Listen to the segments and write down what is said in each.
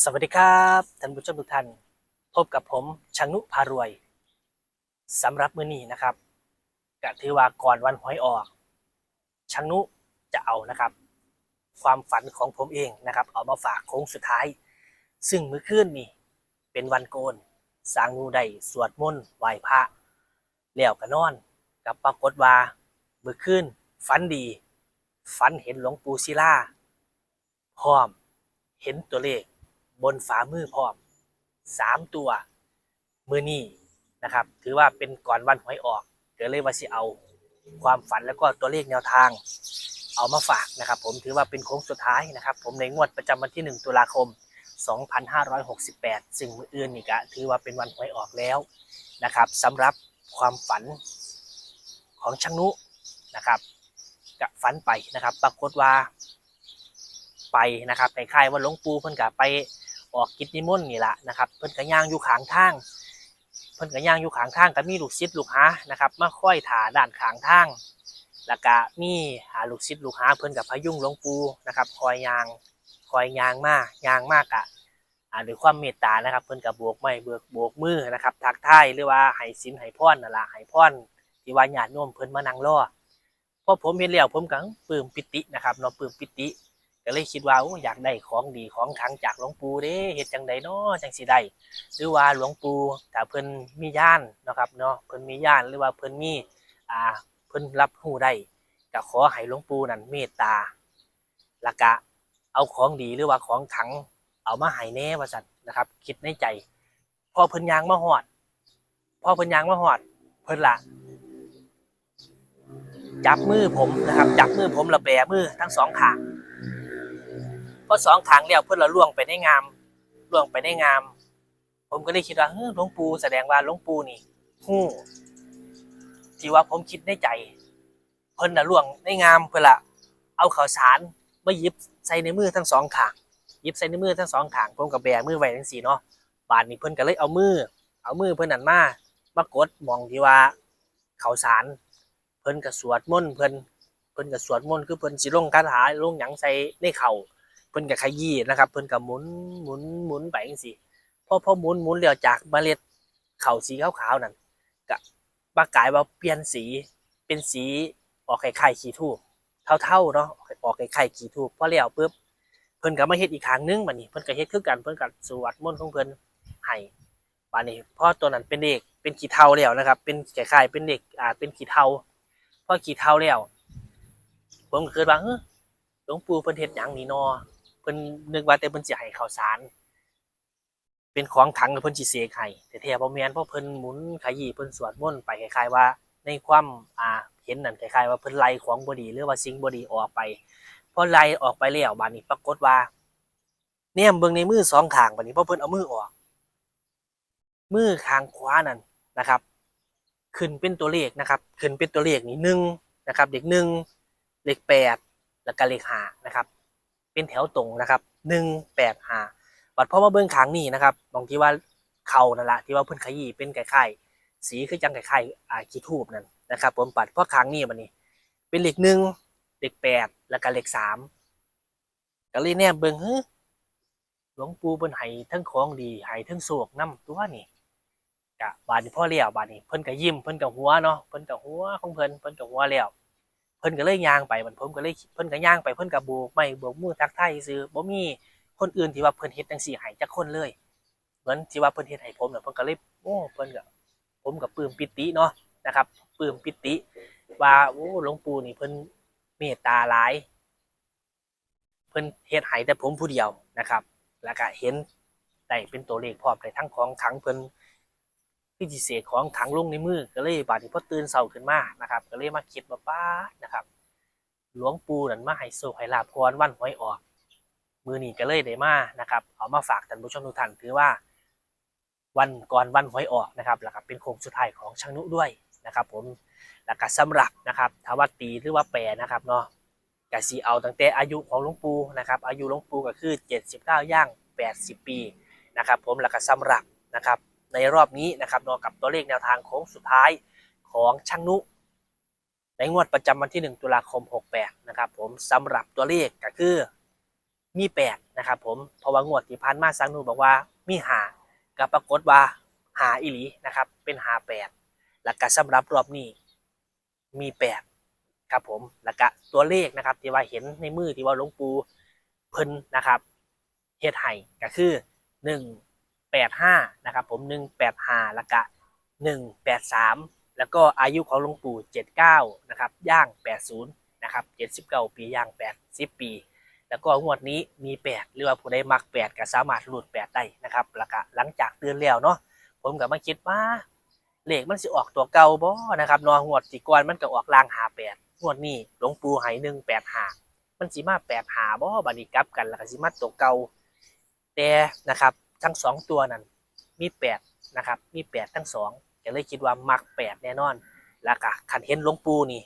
สวัสดีครับท่านผู้ชมทุกท่านพบกับผมชังนุพารวยสำหรับมื้อนี้นะครับก็ถือว่าก่อนวันหวยออกชังนุจะเอานะครับ ความฝันของผมเองนะครับ เอามาฝากโค้งสุดท้าย ซึ่งมื้อคืนนี่เป็นวันโกนสางนูได้สวดมนต์ไหว้พระแล้วก็นอนกับปรากฏว่ามื้อคืนฝันดีฝันเห็นหลวงปู่ศิลาพร้อมเห็นตัวเลข บนฝ่ามือพร้อมสามตัว มือนี้นะครับ ถือว่าเป็นก่อนวันหวยออกเก็เลยว่าสิเอาความฝันแล้วก็ตัวเลขแนวทาง เอามาฝากนะครับ ผมถือว่าเป็นโค้งสุดท้ายนะครับ ผมในงวดประจำวันที่ 1 ตุลาคม 2568 ซึ่งมืออื่นนี่ก็ถือว่าเป็นวันหวยออกแล้วนะครับสำหรับความฝันของช่างนุนะครับกับฝันไปนะครับ ปรากฏว่าไปนะครับคล้ายว่าหลวงปู่เพิ่นก็ไป ออกกิจนิมนต์นี่ละนะครับเพิ่นก็ย่างอยู่ขางทางเพิ่นก็ย่างอยู่ขางทางก็มีลูกศิษย์ลูกหานะครับมาค่อยถ่าด้านขางทางแล้วก็มีหาลูกศิษย์ลูกหาเพิ่นกับพยุงหลวงปู่นะครับคอยยางคอยยางมากยางมากอะอ่าด้วยความเมตตานะครับเพิ่นกับโบกไม้เบิกโบกมือนะครับทักทายหรือว่าให้ศีลให้พรนั่นล่ะให้พรที่ว่าญาติโยมเพิ่นมานั่งรอพอผมเห็นแล้วผมก็ปลื้มปิตินะครับเนาะปลื้มปิติ ก็เลยคิดว่าอ้อยากได้ของดีของขังจากหลวงปู่เด้เฮ็ดจังใดเนาะจังสิได้หรือว่าหลวงปู่ถ้าเพิ่นมีญาณนะครับเนาะเพิ่นมีญาณหรือว่าเพิ่นมีอ่าเพิ่นรับรู้ได้ก็ขอให้หลวงปู่นั่นเมตตาล้วก็เอาของดีหรือว่าของขังเอามาให้แน่ว่าซั่นนะครับ คิดในใจ พอเพิ่นยางมาฮอด พอเพิ่นยางมาฮอด เพิ่นละจับมือผมนะครับ จับมือผมและแบมือทั้งสองข้าง อสองขางแล้วเพื่อนเราล่วงไปได้งามล่วงไปได้งาม ผมก็เลยคิดว่าเฮ้ยหลวงปู่แสดงว่าหลวงปู่นี่ฮู้ที่ว่าผมคิดในใจ เพิ่นน่ะล่วงได้งามเพื่อละเอาข้าวสารมาหยิบใส่ในมือทั้งสองขางหยิบใส่ในมือทั้งสองขางผมกับแบมือไว้ทั้งสี่เนาะบาดนี้เพิ่นก็เลยเอามือ เอามือเพิ่นนั่นมามากดมองที่ว่าข้าวสาร เพิ่นก็สวดมนต์เพิ่นเพิ่นก็สวดมนต์คือเพิ่นสิลงคาถาลงหยังใส่ในเข่า เพิ่นก็ขยี้นะครับ เพิ่นก็หมุนหมุนหมุนไปจังซี่พอพอหมุนหมุนแล้วจากเมล็ดข้าสีขาวๆนั่นก็ปากายว่าเปลี่ยนสีเป็นสีออกคล้ายๆขี้ทูบเท่าๆเนาะออกคล้ายๆขี้ทูบพอแล้วปุ๊บเพิ่นก็มาเฮ็ดอีกครั้งนึงบัดนี้เพิ่นก็เฮ็ดคือกันเพิ่นก็สวดมนต์ของเพิ่นให้บัดนี้พอตัวนั้นเป็นเด็กเป็นขี้เทาแล้วนะครับ เป็นคล้ายๆเป็นเด็กอ่าเป็นขี้เทาพอขี้เทาแล้วผมก็คิดว่าเฮ้ยหลวงปู่เพิ่นเฮ็ดหยังนี่นา เพิ่นนึกว่าแต่เพิ่นสิให้ข้าวสาร เป็นของขังแล้วเพิ่นสิเสกให้แต่แท้บ่แม่นเพราะเพิ่นหมุนขยี้เพิ่นสวดมนต์ไปคล้ายๆว่า ในความอ่าเห็นนั่นคล้ายๆว่าเพิ่นไล่ของบ่ดีหรือว่าสิ่งบ่ดีออกไปพอไล่ออกไปแล้วบัดนี้ปรากฏว่าแนมเบิ่งในมือสองข้างบัดนี้พอเพิ่นเอามือออก มือข้างขวานั่นนะครับ ขึ้นเป็นตัวเลขนะครับ ขึ้นเป็นตัวเลขนี่หนึ่งนะครับเลขหนึ่งเลขแปดแล้วก็เลขห้านะครับ เป็นแถวตรงนะครับหนึ่งแปดห้าบัดพ่อมาเบื้องขางนี่นะครับตรงที่ว่าเขานั่นแหละที่ว่าเพิ่นขยี้เป็นไข่ๆสีคือจังไข่ๆอ่าขีทูบนั่นนะครับผมปัดพราะขางนี่บัดนี้เป็นเหลขหนึ่งเหลขแปดแล้วก็เหลขสามก็เลยแนมเบิ่งเฮ้หลวงปู่เพิ่นให้ทั้งของดีให้ทั้งโศกน้ำตัวนี่กะบาดนี้พ่อเลี้ยวบาดนี้เพิ่นก็ยิ้มเพิ่นก็หัวเนาะเพิ่นก็หัวของเพิ่นเพิ่นก็หัวแล้ว เพิ่นก็เลยย่างไปมันผมก็เลยเพิ่นก็ย่างไปเพิ่นก็โบกไม่โบกมือทักทายซื่อบ่มีคนอื่นที่ว่าเพิ่นเฮ็ดจังซี่ให้จักคนเลย เหมือนที่ว่าเพิ่นเฮ็ดให้ผมน่ะเพิ่นก็เลยโอ้เพิ่นก็ผมก็ปลื้มปิติเนาะนะครับปลื้มปิติ ว่าโอ้หลวงปู่นี่เพิ่นเมตตาหลาย เพิ่นเฮ็ดให้แต่ผมผู้เดียวนะครับ แล้วก็เห็นได้เป็นตัวเลขพร้อมได้ทั้งของขังเพิ่น พิธีเสกของขังลงในมือก็เลยบาดนี้พอตื่นเช้าขึ้นมานะครับ ก็เลยมาคิดว่าป้านะครับ หลวงปู่นั่นมาให้โชคให้ลาภพรวันหวยออก มือนี้ก็เลยได้มานะครับเอามาฝากท่านผู้ชมทุกท่านถือว่า วันก่อนวันหวยออกนะครับแล้วก็เป็นโค้งสุดท้ายของช่างนุด้วยนะครับ ผมแล้วก็สำหรับนะครับถ้าว่าตีหรือว่าแปรนะครับเนาะก็สีเอาตั้งแต่อายุของหลวงปู่นะครับ อายุหลวงปู่ก็คือ 79ย่าง80 ปีนะครับ ผมแล้วก็สำหรับนะครับ ในรอบนี้นะครับนอกับตัวเลขแนวทางโค้งสุดท้ายของช่างนุ ในงวดประจำวันที่ 1 ตุลาคม 68 นะครับผมสำหรับตัวเลขก็คือมี8นะครับผมเพราะว่างวดที่ผ่านมาสังนูบอกว่ามีหาก็ปรากฏว่าหาอีหลีนะครับเป็นหาแปดแล้วก็สำหรับรอบนี้มีแปดครับผมแล้วก็ตัวเลขนะครับที่ว่าเห็นในมือที่ว่าหลวงปู่เพิ่นนะครับเฮ็ดให้ก็คือห นึ่งแปดห้านะครับผมหนึ่งแปดห้าล้วก็หนึ่งแปดสามแล้วก็อายุของหลวงปู่เจ็ดเก้านะครับย่างแปดศูนย์นะครับเจ็ดสิบเก้าปีย่างแปดสิบปี แล้วก็งวดนี้มีแปดหรือว่าผู้ใดมักแปดก็สามารถหลุดแปดได้นะครับล้วก็หลังจากเตือนแล้วเนาะผมก็มาคิดว่าเลขมันสิออกตัวเก่าบ่นะครับนองวดที่ก่อนมันก็ออกลางหาแปดงวดนี้หลวงปู่ให้หนึ่งแปดหามันสิมาแปดหาบ่บัดนี้กลับกันแล้วก็สิมาตัวเก่าแต่นะครับ ทั้งสองตัวนั้นมีแปดนะครับ มีแปดทั้งสองก็เลยคิดว่ามักแปดแน่นอน แล้วก็คันเห็นหลวงปู่นี่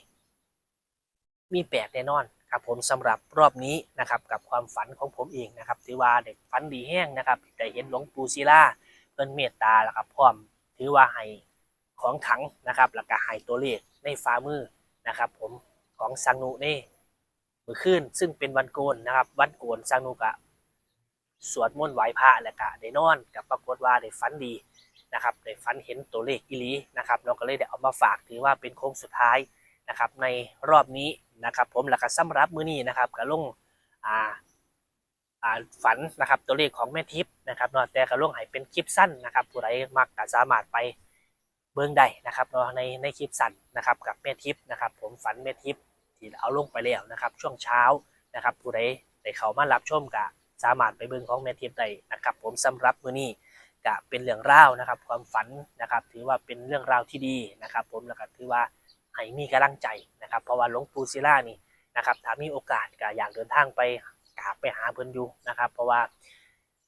มีแปดแน่นอนครับผมสำหรับรอบนี้นะครับกับความฝันของผมเองนะครับถือว่าเด็กฝันดีแห้งนะครับได้เห็นหลวงปู่ศิลาเพิ่นเมตตาแล้วครับพร้อมถือว่าให้ของขังนะครับแล้วก็ให้ตัวเลขในฝ่ามือนะครับ ผมของสังนุนี่มือขึ้นซึ่งเป็นวันโกนนะครับ วันโกนสังนุกะ สวดมนต์ไหว้พระแล้วก็ได้นอนกับปรากฏว่าได้ฝันดีนะครับได้ฝันเห็นตัวเลขอีหลีนะครับเราก็เลยได้เอามาฝากถือว่าเป็นโค้งสุดท้ายนะครับในรอบนี้นะครับผมแล้วก็สำหรับมื้อนี้นะครับก็ลงอ่าอ่าฝันนะครับตัวเลขของแม่ทิพย์นะครับเนาะแต่ก็ลงให้เป็นคลิปสั้นนะครับผู้ใดมักก็สามารถไปเบิ่งได้นะครับเนาะในในคลิปสั้นนะครับกับแม่ทิพย์นะครับ ผมฝันแม่ทิพย์ที่เอาลงไปแล้วนะครับ ช่วงเช้านะครับผู้ใดได้เข้ามารับชมก็ สามารถไปเบิ่งของแม่ทิพย์ได้นะครับ ผมสำหรับมื้อนี้ก็เป็นเรื่องราวนะครับ ความฝันนะครับ ถือว่าเป็นเรื่องราวที่ดีนะครับ ผมแล้วก็ถือว่าให้มีกำลังใจนะครับ เพราะว่าหลวงปู่ศิลานี่นะครับถ้ามีโอกาสก็อยากเดินทางไปกราบไปหาเพิ่นอยู่นะครับ เพราะว่า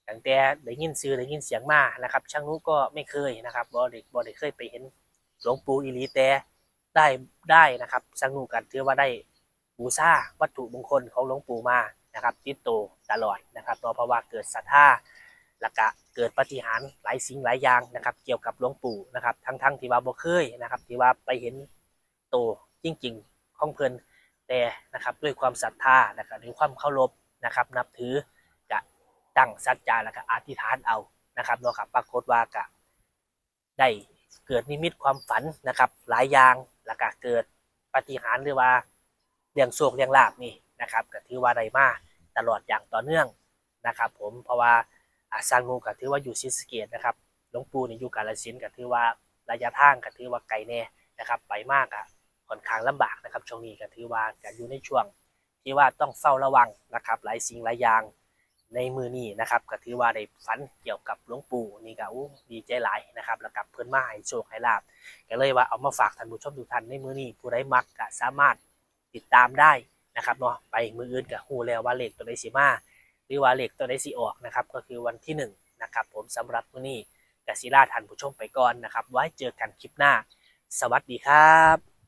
ตั้งแต่ได้ยินชื่อได้ยินเสียงมานะครับ ช่างนู้ก็ไม่เคยนะครับบ่ได้บ่ได้เคยไปเห็นหลวงปู่อีหลีแต่ได้ได้นะครับช่างนู้กันถือว่าได้บูชาวัตถุมงคลของหลวงปู่มานะครับติดโต ตลอดนะครับเพราะว่าเกิดศรัทธาแล้วก็เกิดปฏิหารหลายสิ่งหลายอย่างนะครับ เกี่ยวกับหลวงปู่นะครับ ทั้งๆที่ว่าบ่เคยนะครับที่ว่าไปเห็นโตจริงๆของเพิ่นแต่นะครับด้วยความศรัทธาแล้วก็ด้วยความเคารพนะครับ นับถือจะตั้งสัจจาแล้วก็อธิษฐานเอานะครับเนาะครับปรากฏว่าก็ได้เกิดนิมิตความฝันนะครับ หลายอย่างแล้วก็เกิดปฏิหารหรือว่าเรื่องโชคเรื่องลาบนี่นะครับก็ถือว่าได้มาก ตลอดอย่างต่อเนื่องนะครับผมเพราะว่าอาซางงูก็ถือว่าอยู่ศรีสเกษนะครับหลวงปู่นี่อยู่กาฬสินก็ถือว่าระยะทางก็ถือว่าไกลแน่นะครับไปมากอะค่อนข้างลำบากนะครับช่วงนี้ก็ถือว่าจะอยู่ในช่วงที่ว่าต้องเฝ้าระวังนะครับ หลายสิ่งหลายอย่างในมือนี้นะครับก็ถือว่าได้ฝันเกี่ยวกับหลวงปู่นี่ก็อู้ดีใจหลายนะครับแล้วกับเพื่อนมาให้โชคให้ลาบก็เลยว่าเอามาฝากท่านผู้ชมทุกท่านในมือนี้ผู้ใดมักก็สามารถติดตามได้ นะครับเนาะไปมืออื่นกับฮูแล้วว่าเลขตัวใดสิมาหรือว่าเลขตัวใดสิออกนะครับก็คือวันที่หนึ่งนะครับผมสำหรับมือนี้กสิลาทันผู้ชมไปก่อนนะครับ ไว้เจอกันคลิปหน้า สวัสดีครับ